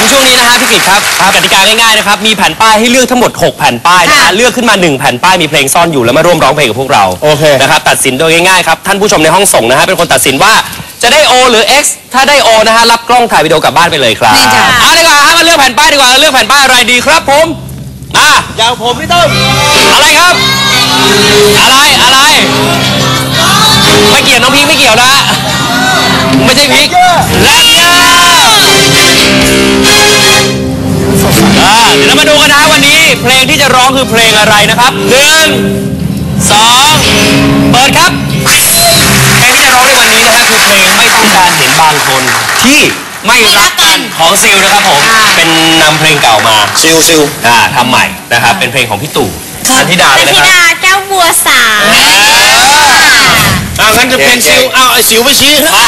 ผมช่วงนี้นะฮะพี่กิตครับกติกาง่ายๆนะครับ มีแผ่นป้ายให้เลือกทั้งหมด 6 แผ่นป้ายนะฮะ ค่ะ เลือกขึ้นมา 1 แผ่นป้ายมีเพลงซ่อนอยู่แล้วมาร่วมร้องเพลงกับพวกเราโอเค นะครับตัดสินโดยง่ายๆครับ ท่านผู้ชมในห้องส่งนะฮะเป็นคนตัดสินว่าจะได้ O หรือ X ถ้าได้ O นะฮะรับกล้องถ่ายวิดีโอกลับบ้านไปเลยครับนี่จ้ะ เอาดีกว่าฮะมาเลือกแผ่นป้ายดีกว่าเลือกแผ่นป้ายอะไรดีครับผมอะอย่างผมพี่ต้นอะไรครับ อะไรอะไรไม่เกี่ยวน้องพีคไม่เกี่ยวนะฮะไม่ใช่พีคแรนเจอร์ เดี๋ยวเรามาดูกันนะฮะวันนี้ เพลงที่จะร้องคือเพลงอะไรนะครับหนึ่งสองเปิดครับ เพลงที่จะร้องในวันนี้นะฮะคือเพลงไม่ต้องการเห็นบางคนที่ไม่รักกันของซิลนะครับผม เป็นนำเพลงเก่ามาซิวซิวอ่าทำใหม่นะครับ เป็นเพลงของพี่ตู่นันทิดาเลยนะธิครับดาเจ้าบัวสาวอ้าวงั้นจะเป็นซิวอ้าวไอ้ซิวไม่ชี้ อ่า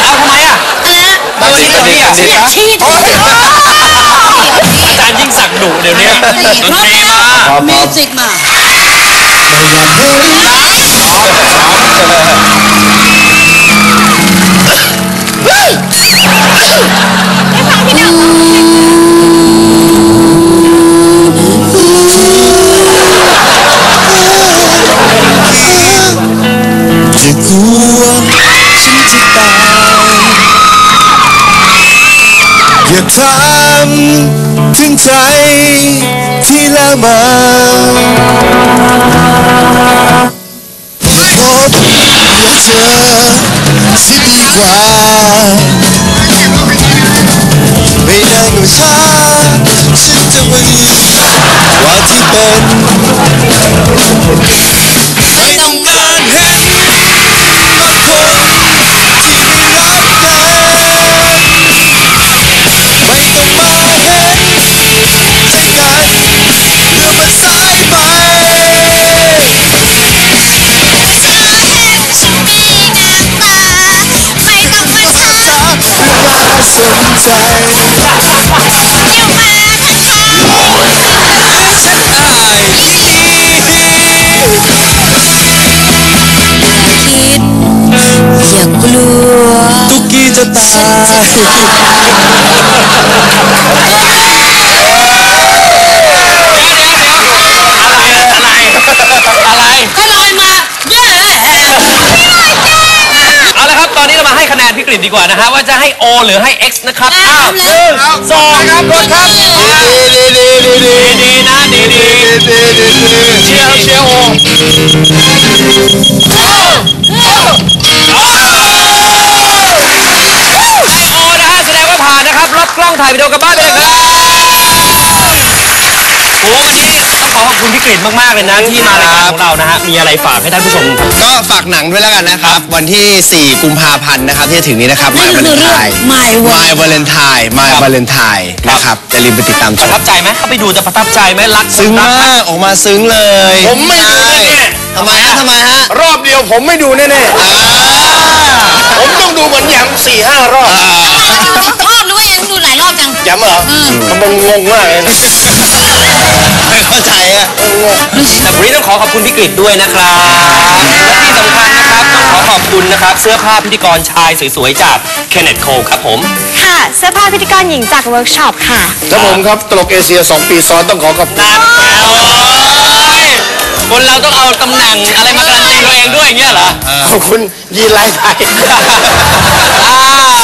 เอาทำไมอะมาวันนี้วันนี้อะชี้ถูกอาจารย์ยิ่งศัก ดิ์ดุเดี๋ยวนี้ดนตรีมามิวสิกมาจะ ใจที่แล้วมาพบและเจอสิดีกว่า ไม่นานก็ช้าฉันจะไม่ว่าที่เป็น อยู่มาข้างฉันอายดีๆคิดอย่ากลัว ตุกี้จะตาย อะไร ก็ลอยมาเย้ เอาละครับตอนนี้เรามาให้คะแนนพี่กฤษ ดีกว่านะฮะว่าจะให้ O หรือให้ X นะครับอ้าวหนึ่งสองครับกดครับดีดีดีดีดีดีๆนะดีๆดีดีดีเชียร์เชียร์โอให้โอนะฮะแสดงว่าผ่านนะครับรับกล้องถ่ายวิดีโอกลับบ้าน กฤษมากๆเลยนะที่มารายการของเรานะฮะมีอะไรฝากให้ท่านผู้ชมก็ฝากหนังด้วยแล้วกันนะครับ วันที่ 4 กุมภาพันธ์นะครับ ที่จะถึงนี้นะครับ นั่ My นคือเรื่อง Valentine My My Valentine My Valentine นะครับอย่าลืมไปติดตามชประมทับใจไหมเข้าไปดูจะประทับใจไหมรักซึ้งรัมาก ออกมาซึ้งเลยผมไม่ดูแน่ทำไมฮะทำไมฮะๆรอบเดียวผมไม่ดูแน่ๆผมต้องดูเหมือนอย่างสี่ห้ารอบชอบหรือว่ายังดูหลายรอบจังย้ำเหรอมันงงมากเลยนะ ไม่เข้าใจอะ แต่วันนี้ต้องขอขอบคุณพี่กฤษด้วยนะครับ และที่สำคัญนะครับต้องขอขอบคุณนะครับ เสื้อผ้าพิธีกรชายสวยๆจาก Kenneth Cole ครับผม ค่ะ เสื้อผ้าพิธีกรหญิงจากเวิร์กช็อปค่ะครับผมครับตลกเอเชีย 2 ปีซ้อนต้องขอขอบคุณนั่นโอ้ยคนเราต้องเอาตำแหน่งอะไรมาการันตีตัวเองด้วยอย่างเงี้ยเหรอ ขอบคุณยีนลายไทย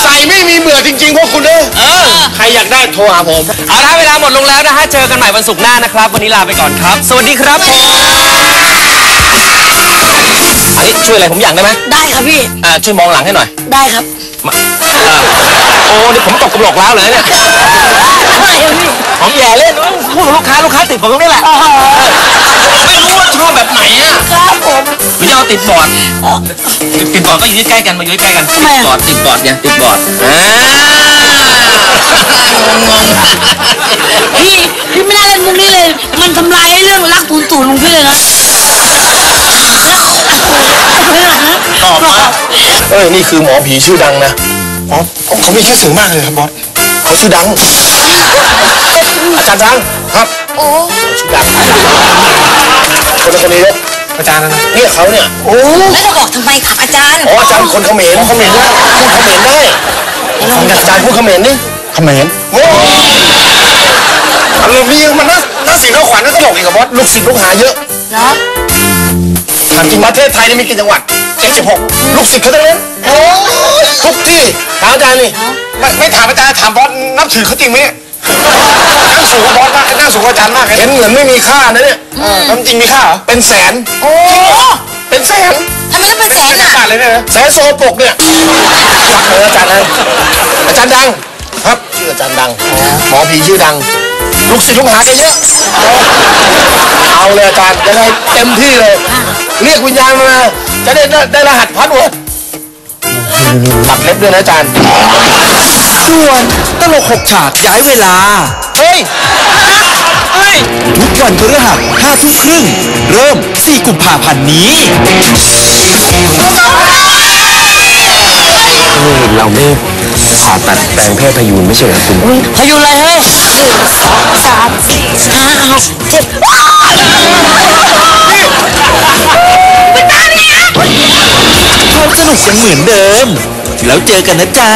ใส่ไม่มีเบื่อจริงๆพวกคุณเอ้ยเออ ใครอยากได้โทรหาผม เอาละเวลาหมดลงแล้วนะฮะ เจอกันใหม่วันศุกร์หน้านะครับ วันนี้ลาไปก่อนครับ สวัสดีครับผมอันนี้ช่วยอะไรผมอย่างได้ไหมได้ครับพี่ อ่าช่วยมองหลังให้หน่อยได้ครับ มาอ่าโอ้นี่ผมตกกระโหลกแล้วเหรอเนี่ยได้ครับพี่ ผมแย่เล่นเอ้ยพูดกับลูกค้าลูกค้าติดผมตรงนี้แหละ ไม่รู้ว่าช อบแบบไหนอะครับผมหรือจะเอาติดบอร์ดติดติดบอร์ดก็อยู่ใกล้ๆกันมาอยู่ใกล้ๆกันทำไมติดบออะร์ดติดบอร์ดไงติดบอร์ดอ่าพี่พี่ไม่น่าเล่นมุกนี้เลย มันทำลายให้เรื่องรักตูนตูนของพี่เลยนะตอบมาเอ้ยนี่คือหมอผีชื่อดังนะอ๋อเขามีชื่อเสียงมากเลยครับบอสเขาชื่อดัง อาจารย์ดังครับ โอ้ชื่อดัง คนละคนนี้เนี่ยอาจารย์นะเนี่ยเขาเนี่ยโอ้แล้วจะบอกทำไมครับอาจารย์อ๋ออาจารย์คนเขมรเขมรได้พูดเขมรได้ฟังจากอาจารย์พูดเขมรนี่เขมรโอ้เรื่องนี้มันน่าน่าสีน่าขวัญน่าตลกอีกกับบอสลูกศิษย์ลูกหาเยอะเหรอถามจริงประเทศไทยนี่มีกี่จังหวัด76ลูกศิษย์เขาทั้งนั้นโอ้ทุกที่ถามอาจารย์นี่ไม่ไม่ถามอาจารย์ถามบอสนับถือเขาจริงไหม สูงกว่าบอสมากนั่งสูงกว่าอาจารย์มากเห็นเหมือนไม่มีค่านะเนี่ยน้ำจริงมีค่าเหรอเป็นแสนโอ้เป็นแสนทำไมต้องเป็นแสนอะบาทเลยเนี่ยนะแสนโซปกเนี่ยรักเลยอาจารย์นะอาจารย์ดังครับชื่ออาจารย์ดังหมอผีชื่อดัง ลูกศิษย์ลูกหาแกเยอะ เอาเลยอาจารย์ยังไงเต็มที่เลย เรียกวิญญาณมาจะได้ได้ได้รหัสพัดเวิร์ดตัดเล็บด้วยนะอาจารย์ ส่วนตลกหกฉากย้ายเวลา เฮ้ย เฮ้ย ทุกวันพฤหัส5ทุ่มครึ่ง เริ่ม 4 กุมภาพันธ์นี้เราไม่ผ่าตัดแปลงเพศพยูนไม่ใช่เหรอคุณพายุอะไรเฮ้ยหนึ่งสองสามสี่ห้าหกเจ็ดว้าวความสนุกยังเหมือนเดิม แล้วเจอกันนะจ๊ะ